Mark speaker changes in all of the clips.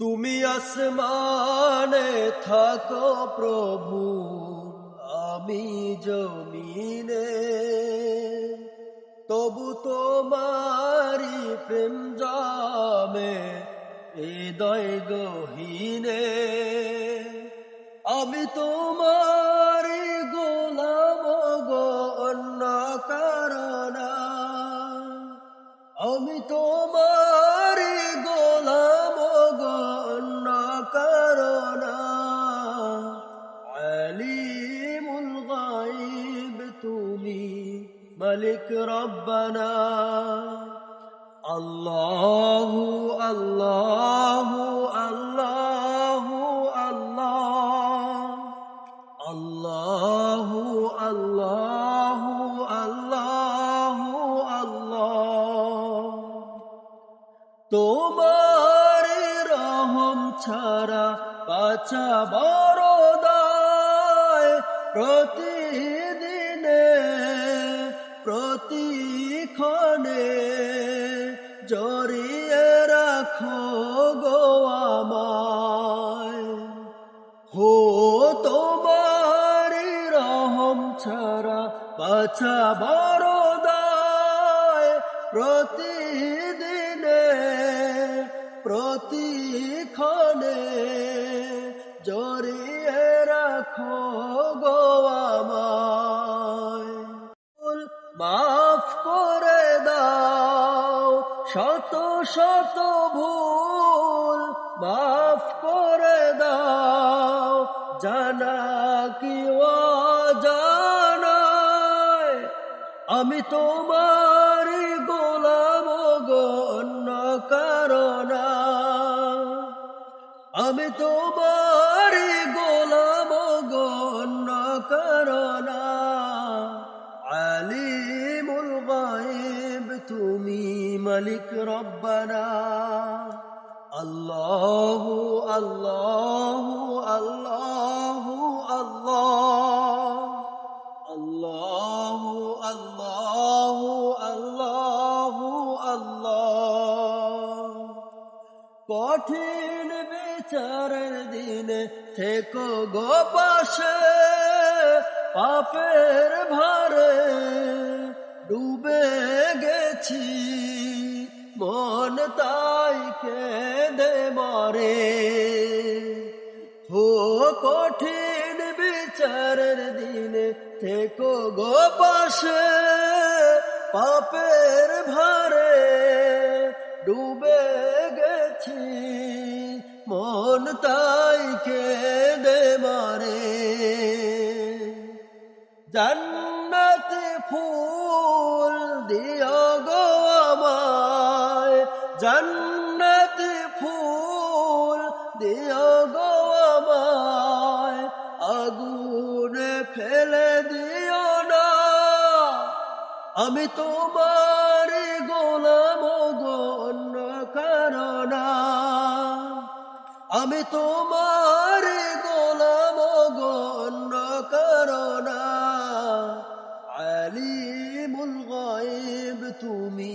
Speaker 1: তুমি আসমানে থাকো প্রভু, আমি জমিনে। তবু তোমারি প্রেম জামে, হৃদয় গহীনে। আমি তোমারি গোলাম গো অন্য কারণা আমি তোমারি মালিক রব্বানা আল্লাহু আল্লাহু আল্লাহু আল্লাহ আল্লাহু আল্লাহু আল্লাহু আল্লাহ তোমার রহম ছাড়া পাছা বড় দায়। প্রতিদিনে প্রতিক্ষণে জড়িয়ে রাখো গো হো তোমার রহম ছাড়া বাছা বড় প্রতিদিনে প্রতিক্ষণে জড়িয়ে শত শত ভুল মাফ করে দাও। জানা কি জানায় আমি তোমার গোলাম গো অন্য কারণা। আমি তোমার মালিক রব্বানা। আল্লাহ আল্লাহ আল্লাহ আল্লাহ। আল্লাহ আল্লাহ আল্লাহ কঠিন বিচারের দিনে থেকো গো পাশে, পাপের ভারে ডুবে গেছি। তাই কেঁদে মরে। হো, কঠিন বিচারের দিনে থেকো গো পাশে, পাপের ভারে ডুবে গেছি। মন তাই কেঁদে মারে। জান্নাতে ফুল জান্নাতে ফুল দিও গো আমায়, আগুনে ফেলে দিও না। আমি তোমার গোলাম গো অন্য আমি তোমার গোলাম গো অন্য কারণা। আলিমুল গাইব তুমি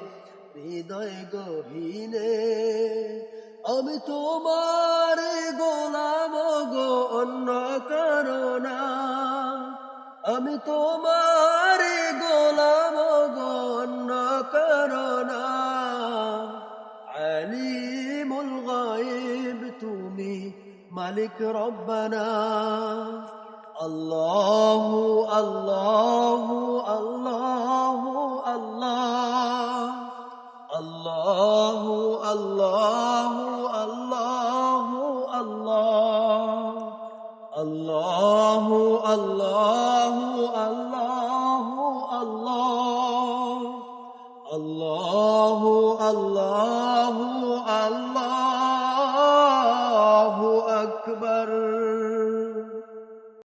Speaker 1: হৃদয় গহীনে আমি তোমার গোলাম গো, অন্য কারণা আমি তোমার গোলাম গো, অন্য কারণা আলিমুল গাইব তুমি মালিক রব্বানা। আল্লাহ আল্লাহ Allahu Allahu Allahu Allah. Allahu Allahu Allah.